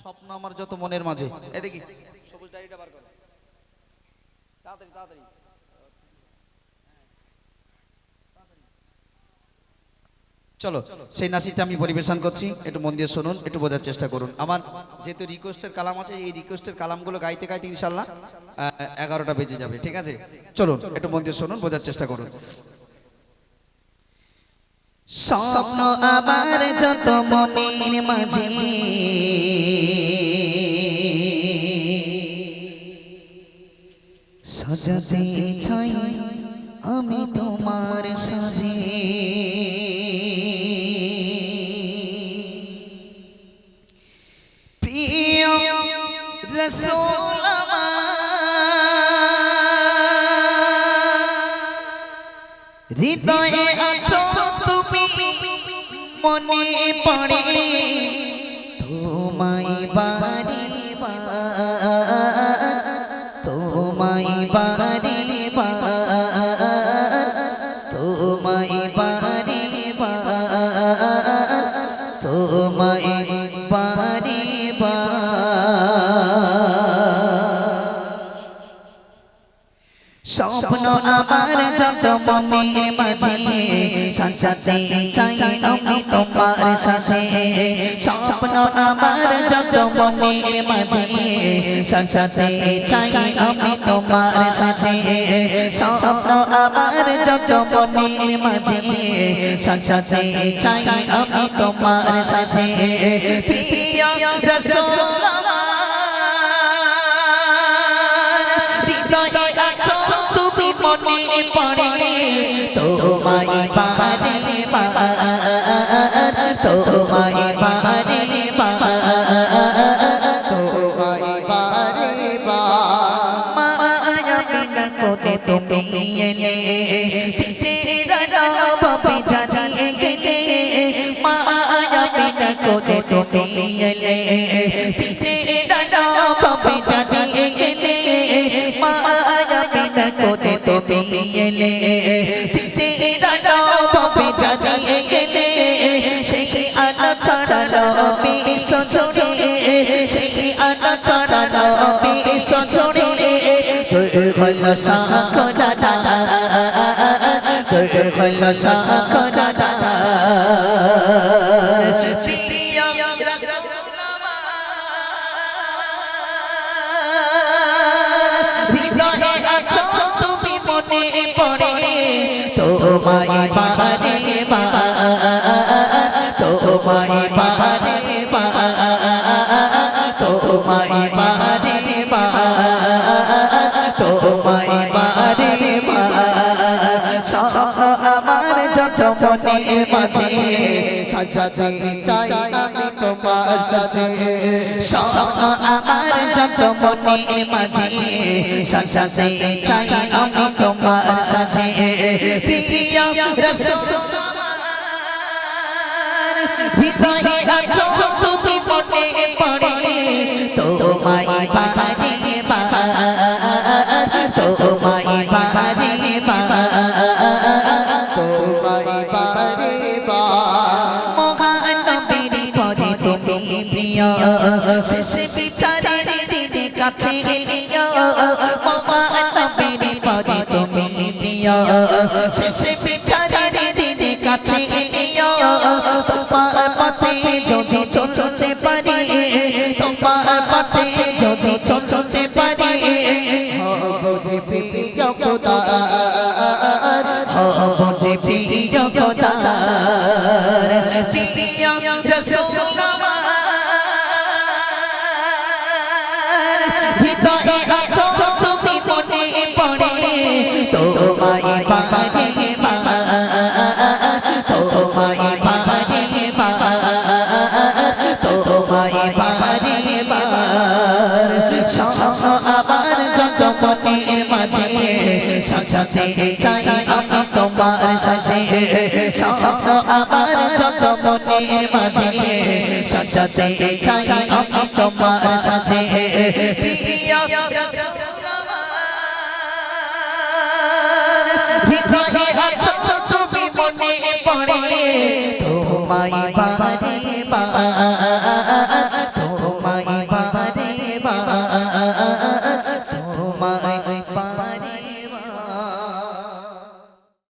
স্বপ্ন আমার যত মনের মাঝে। এ দেখি। সবুজ ডায়েরিটা বার করো তাড়াতাড়ি তাড়াতাড়ি। চলো সেই নাসিটা আমি পরিবেশন করছি। একটু মন দিয়ে শুনুন একটু বোঝার চেষ্টা করুন। আমার যেহেতু রিকোয়েস্টের কালাম আছে এই রিকোয়েস্টের কালামগুলো গাইতে গাইতে ইনশাল্লাহ এগারোটা বেজে যাবে ঠিক আছে? চলুন একটু মন দিয়ে শুনুন বোঝার চেষ্টা করুন। স্বপ্ন আবার যত মনের মাঝে। সাজাতে চাই আমি তোমার সাজে। প্রিয় রসোল হৃদয়ে আছো তুমি মনে পড়ে তোমায় বারে আমার যত মনের মাঝে সাজাতে চাই আমি তোমার সাথে। স্বপ্ন আমার যত মনের মাঝে সাজাতে চাই আমি তোমার সাথে। স্বপ্ন আমার যত মনের মাঝে সাজাতে চাই আমি তোমার সাথে। প্রিয় রসুল মনে পড়ে, তোমায় বারে বার, তোমায় বিনা কোটে তুমি এলে তেরা নাম জানিয়ে গেলে মায়া বিনা কোটে তুমি এলে তেরা গেলে বিনা কোটে তুমি এলে তেরা নাম জানিয়ে গেলে সেই আনা ছড়ালো বিশ্ব জুড়ে সেই আনা ছড়ালো বিশ্ব জুড়ে তোর হলো সাকরাদা তোর হলো সাকরাদা মনে পড়ে তোমায় বারে বার তোমায় বারে বার তোমায় বারে বার আমার যত মনের মাঝে সাজাতে চাই আমি তোমার সাথে। স্বপ্ন আমার যত মাঝে সাজাতে চাই আমি তোমার সাথে। প্রিয় রসুল হৃদয়ে আছো তুমি মনে পড়ে। তোমায় বারে প্রিয় শেষ বিচারের দিনে কাছে এলিও মহান নবীর পরে তুমি প্রিয় শেষ বিচারের দিনে কাছে এলিও তোমার পথে যদি চলতে পারি। তোমার পথে যদি চলতে পারি। হব প্রিয় খোদার হব প্রিয় খোদার প্রিয় রসুল তোমায় বারে বার তোমায় বারে বার তোমায় বারে বার স্বপ্ন আবার যত মাঝে সাজাতে চাই আমি তোমার সাথে স্বপ্ন আবার যত মাঝে সাজাতে চাই আমি তোমার সাথে তোমায় বারে বার